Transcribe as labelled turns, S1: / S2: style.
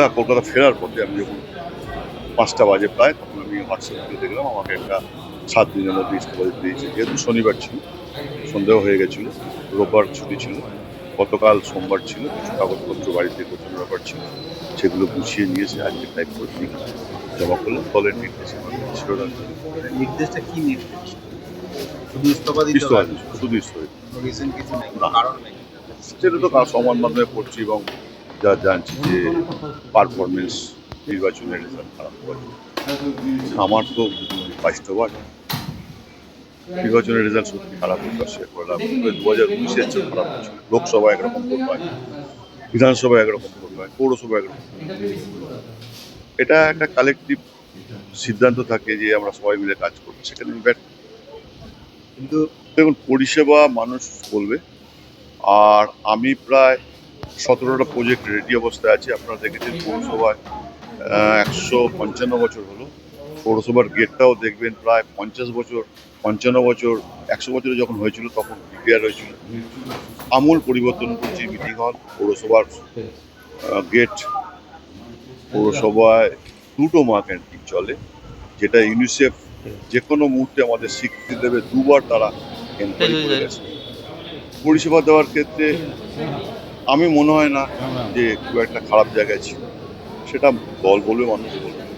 S1: কলকাতা কলকাতা ফেরার পথে আমি যখন পাঁচটা বাজে প্রায় তখন আমি হোয়াটসঅ্যাপে দেখলাম আমাকে একটা সাত দিনের মধ্যে ইস্তফা দিতে দিয়েছে। যেহেতু শনিবার ছিল সন্দেহ হয়ে গেছিল রোববার ছুটি ছিল গতকাল সোমবার ছিল কিছু কাগজপত্র বাড়িতে গোছানোর ব্যাপার ছিল সেগুলো গুছিয়ে নিয়েছে আজকে টাইপ করে দিয়ে জমা করলাম। দলের নির্দেশে আমার
S2: নির্দেশটা কি নির্দেশ? শুধু ইস্তফা দিতে
S1: শুধু ইস্তফা
S2: কিছু নেই
S1: না।
S2: কারণ নেই?
S1: সেটা তো সমান মাধ্যমে পড়ছি এবং যা জানছি যে পারফরমেন্স নির্বাচনের রেজাল্ট খারাপ হয়েছে আমার তো বাইশটা নির্বাচনের রেজাল্ট সত্যি খারাপ করলাম দু হাজার উনিশের চেয়ে খারাপ হচ্ছে লোকসভা একরকম ভোট হয়, বিধানসভা একরকম ভোট হয়, পৌরসভা একরকম এটা একটা কালেকটিভ সিদ্ধান্ত থাকে যে আমরা সবাই মিলে কাজ করব, সেখানে ব্যর্থ।
S2: কিন্তু
S1: দেখুন, পরিষেবা মানুষ বলবে, আর আমি প্রায় সতেরোটা প্রজেক্ট রেডি অবস্থায় আছে, আপনারা দেখেছেন পৌরসভায় একশো পঞ্চান্ন বছর হলো। পৌরসভার গেটটাও দেখবেন প্রায় পঞ্চাশ বছর, পঞ্চান্ন বছর, একশো বছরে যখন হয়েছিল তখন রিপেয়ার হয়েছিল। আমূল পরিবর্তন করছি মিটিং হল পৌরসভার গেট পৌরসভায় দুটো মা ক্যান্টিন চলে, যেটা ইউনিসেফ যে কোনো মুহূর্তে আমাদের স্বীকৃতি দেবে, দুবার তারা পরিষেবা দেওয়ার ক্ষেত্রে আমি মনে হয় না যে খুব একটা খারাপ জায়গায় ছিল। সেটা বল বলবে মানুষ বলবে।